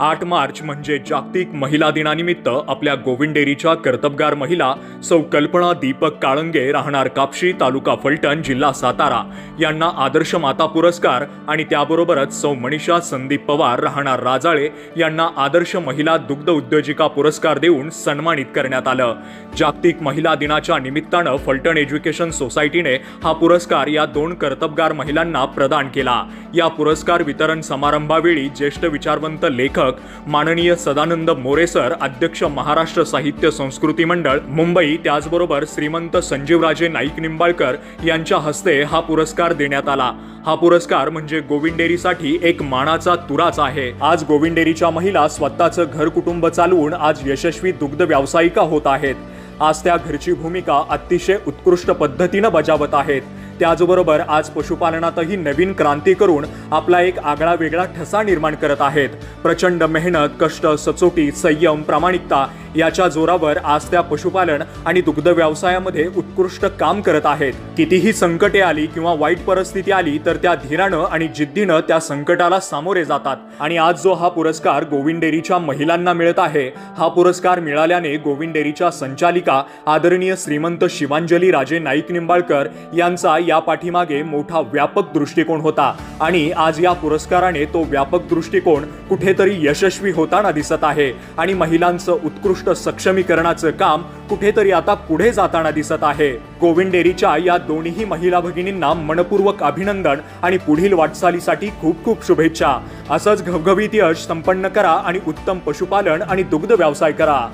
आठ मार्च म्हणजे जागतिक महिला दिनानिमित्त आपल्या गोविंदेरीच्या कर्तबगार महिला सौ कल्पना दीपक काळंगे राहणार कापशी तालुका फलटण जिल्हा सातारा. यांना आदर्श माता पुरस्कार आणि त्याबरोबरच सौ मनीषा संदीप पवार राहणार राजाळे यांना आदर्श महिला दुग्ध उद्योजिका पुरस्कार देऊन सन्मानित करण्यात आलं. जागतिक महिला दिनाच्या निमित्तानं फलटण एज्युकेशन सोसायटीने हा पुरस्कार या दोन कर्तबगार महिलांना प्रदान केला. या पुरस्कार वितरण समारंभावेळी ज्येष्ठ विचारवंत लेखक माननीय सदानंद मोरेसर अध्यक्ष महाराष्ट्र साहित्य संस्कृती मंडळ मुंबई. त्याचबरोबर श्रीमंत संजीवराजे नाईक निंबाळकर यांच्या हस्ते हा पुरस्कार देण्यात आला. हा पुरस्कार म्हणजे गोविंदेरीसाठी एक मानाचा तुराच आहे. आज गोविंदेरीच्या महिला स्वतःचं घर कुटुंब चालवून आज यशस्वी दुग्ध व्यावसायिका होत आहेत. आज त्या घरची भूमिका अतिशय उत्कृष्ट पद्धतीनं बजावत आहेत. त्याचबरोबर आज पशुपालनातही नवीन क्रांती करून आपला एक आगळा वेगळा ठसा निर्माण करत आहेत. प्रचंड मेहनत कष्ट सचोटी संयम प्रामाणिकता याच्या जोरावर आज त्या पशुपालन आणि दुग्ध व्यवसायामध्ये उत्कृष्ट काम करत आहेत. कितीही संकटे आली किंवा वाईट परिस्थिती आली तर त्या धीरानं आणि जिद्दीनं त्या संकटाला सामोरे जातात. आणि आज जो हा पुरस्कार गोविंदेरीच्या महिलांना मिळत आहे हा पुरस्कार मिळाल्याने गोविंदेरीच्या संचालिका आदरणीय श्रीमंत शिवांजली राजे नाईक निंबाळकर यांचा या पाठीमागे मोठा व्यापक दृष्टिकोन होता. आणि आज या पुरस्काराने तो व्यापक दृष्टिकोन कुठेतरी यशस्वी होताना दिसत आहे. आणि महिलांचं उत्कृष्ट सक्षमीकरणाचं काम कुठेतरी आता पुढे जाताना दिसत आहे. गोविंदेरीच्या या दोन्ही महिला भगिनींना मनपूर्वक अभिनंदन आणि पुढील वाटचालीसाठी खूप खूप शुभेच्छा. असंच घवघवीत यश संपन्न करा आणि उत्तम पशुपालन आणि दुग्ध व्यवसाय करा.